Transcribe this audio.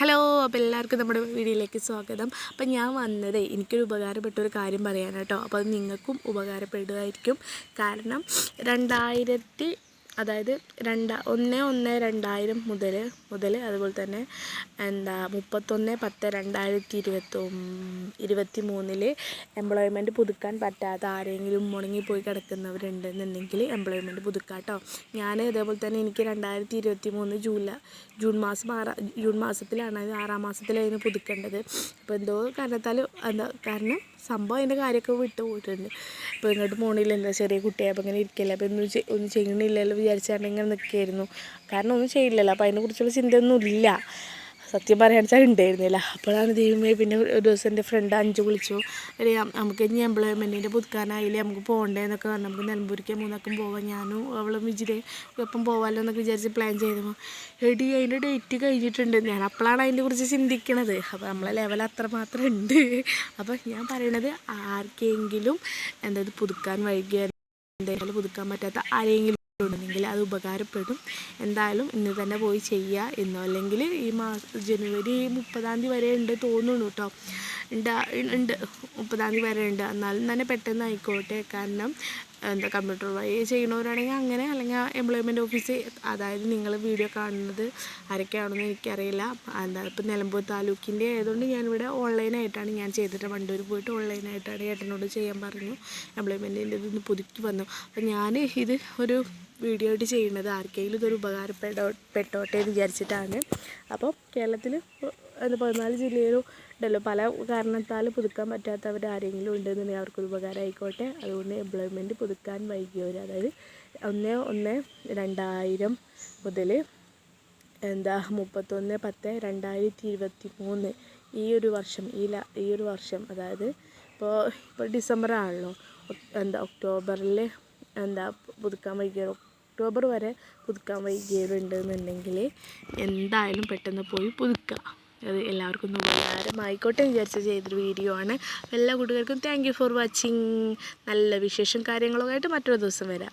Hello അപ്പോൾ എല്ലാവർക്കും നമ്മുടെ വീഡിയോയിലേക്ക് സ്വാഗതം. അപ്പം ഞാൻ വന്നത് എനിക്കൊരു ഉപകാരപ്പെട്ട ഒരു കാര്യം പറയാനാട്ടോ. അപ്പോൾ അത് നിങ്ങൾക്കും ഉപകാരപ്പെടുമായിരിക്കും കാരണം രണ്ടായിരത്തി അതായത് രണ്ട ഒന്ന് ഒന്ന് രണ്ടായിരം മുതൽ മുതൽ അതുപോലെ തന്നെ എന്താ മുപ്പത്തൊന്ന് പത്ത് രണ്ടായിരത്തി ഇരുപത്തി ഇരുപത്തി മൂന്നിൽ എംപ്ലോയ്മെന്റ് പുതുക്കാൻ പറ്റാത്ത ആരെങ്കിലും മുടങ്ങിപ്പോയി കിടക്കുന്നവരുണ്ടെന്നുണ്ടെങ്കിൽ എംപ്ലോയ്മെന്റ് പുതുക്കാം കേട്ടോ ഞാൻ അതേപോലെ തന്നെ എനിക്ക് രണ്ടായിരത്തി ഇരുപത്തി മൂന്ന് ജൂല ജൂൺ മാസം ആറാ ജൂൺ മാസത്തിലാണ് അത് ആറാം മാസത്തിലായിരുന്നു പുതുക്കേണ്ടത്. അപ്പോൾ എന്തോ കാരണത്താൽ എന്താ കാരണം സംഭവം അതിന്റെ കാര്യമൊക്കെ വിട്ടുപോയിട്ടുണ്ട്. ഇപ്പോൾ ഇങ്ങോട്ട് പോണില്ലല്ലോ ചെറിയ കുട്ടിയായപ്പോൾ ഇങ്ങനെ ഇരിക്കില്ല അപ്പോൾ ഒന്നും ഒന്നും ചെയ്യണില്ലല്ലോ വിചാരിച്ചാണ്ട് ഇങ്ങനെ നിൽക്കുകയായിരുന്നു. കാരണം ഒന്നും ചെയ്യില്ലല്ലോ. അപ്പോൾ അതിനെക്കുറിച്ചുള്ള ചിന്തയൊന്നും ഇല്ല. സത്യം പറയാൻ വെച്ചാൽ ഉണ്ടായിരുന്നില്ല അപ്പോഴാണ് ദൈവമേ പിന്നെ ഒരു ദിവസം എന്റെ ഫ്രണ്ട് അഞ്ച് വിളിച്ചു. എടീ നമുക്ക് ഇനി എംപ്ലോയ്മെന്റിന്റെ പുതുക്കാനായില്ലേ? നമുക്ക് പോകണ്ടേ എന്നൊക്കെ പറഞ്ഞു. നമുക്ക് നിലമ്പൂരിക്ക് മൂന്നാക്കും പോവാം. ഞാനും അവളും വിജിരെ ഒപ്പം പോകാമല്ലോ എന്നൊക്കെ വിചാരിച്ച് പ്ലാൻ ചെയ്തപ്പോൾ എടി അതിന്റെ ഡേറ്റ് കഴിഞ്ഞിട്ടുണ്ട്. ഞാൻ അപ്പോഴാണ് അതിനെ കുറിച്ച് ചിന്തിക്കണത്. അപ്പോൾ നമ്മളെ ലെവൽ അത്ര മാത്രം ഉണ്ട് അപ്പോൾ ഞാൻ പറയണത് ആർക്കെങ്കിലും എന്താ ഇത് പുതുക്കാൻ വൈകിയാൽ എന്തെങ്കിലും പുതുക്കാൻ പറ്റാത്ത ആരെങ്കിലും ഉണ്ടെങ്കിൽ അത് ഉപകാരപ്പെടും. എന്തായാലും ഇന്ന് തന്നെ പോയി ചെയ്യുക എന്നോ. അല്ലെങ്കിൽ ഈ മാസം ജനുവരി മുപ്പതാം തീയതി വരെ ഉണ്ട് തോന്നുന്നു കേട്ടോ ഉണ്ട് ഉണ്ട്. മുപ്പതാം തീയതി വരെ ഉണ്ട്. എന്നാലും തന്നെ പെട്ടെന്ന് ആയിക്കോട്ടെ. കാരണം എന്താ കമ്പ്യൂട്ടർ വഴി ചെയ്യണവരാണെങ്കിൽ അങ്ങനെ അല്ലെങ്കിൽ എംപ്ലോയ്മെന്റ് ഓഫീസ് അതായത് നിങ്ങൾ വീഡിയോ കാണുന്നത് ആരൊക്കെയാണെന്ന് എനിക്കറിയില്ല. എന്താ ഇപ്പം നിലമ്പൂർ താലൂക്കിന്റെ ആയതുകൊണ്ട് ഞാനിവിടെ ഓൺലൈനായിട്ടാണ് ഞാൻ ചെയ്തിട്ട് വണ്ടൂർ പോയിട്ട് ഓൺലൈനായിട്ടാണ് ഏട്ടനോട് ചെയ്യാൻ പറഞ്ഞു. എംപ്ലോയ്മെന്റിന്റെ ഇതൊന്ന് പുതുക്കി വന്നു. അപ്പം ഞാൻ ഇത് ഒരു വീഡിയോ ആയിട്ട് ചെയ്യുന്നത് ആർക്കെങ്കിലും ഇതൊരു ഉപകാരപ്പെടോ പെട്ടോട്ടെ എന്ന് വിചാരിച്ചിട്ടാണ്. അപ്പോൾ കേരളത്തിൽ എന്താ പതിനാല് ജില്ലയിലും ഉണ്ടല്ലോ. പല കാരണത്താൽ പുതുക്കാൻ പറ്റാത്തവർ ആരെങ്കിലും ഉണ്ടെന്നുണ്ടെങ്കിൽ അവർക്കൊരു ഉപകാരം ആയിക്കോട്ടെ അതുകൊണ്ട് എംപ്ലോയ്മെന്റ് പുതുക്കാൻ വൈകിയവർ അതായത് ഒന്ന് ഒന്ന് രണ്ടായിരം മുതൽ എന്താ മുപ്പത്തൊന്ന് പത്ത് രണ്ടായിരത്തി ഇരുപത്തി മൂന്ന് ഈ ഒരു വർഷം ഈ ല ഈ ഒരു വർഷം. അതായത് ഇപ്പോൾ ഇപ്പോൾ ഡിസംബർ ആണല്ലോ എന്താ ഒക്ടോബറിൽ എന്താ പുതുക്കാൻ വൈകിയ ഒക്ടോബർ വരെ പുതുക്കാൻ വൈകിയതുണ്ടെന്നുണ്ടെങ്കിൽ എന്തായാലും പെട്ടെന്ന് പോയി പുതുക്കുക. അത് എല്ലാവർക്കും ഉപകാരമായിക്കോട്ടെ വിചാരിച്ച് ചെയ്തൊരു വീഡിയോ ആണ്. എല്ലാ കുട്ടികൾക്കും താങ്ക് ഫോർ വാച്ചിങ് നല്ല വിശേഷം കാര്യങ്ങളൊക്കെ ആയിട്ട് മറ്റൊരു ദിവസം വരാം.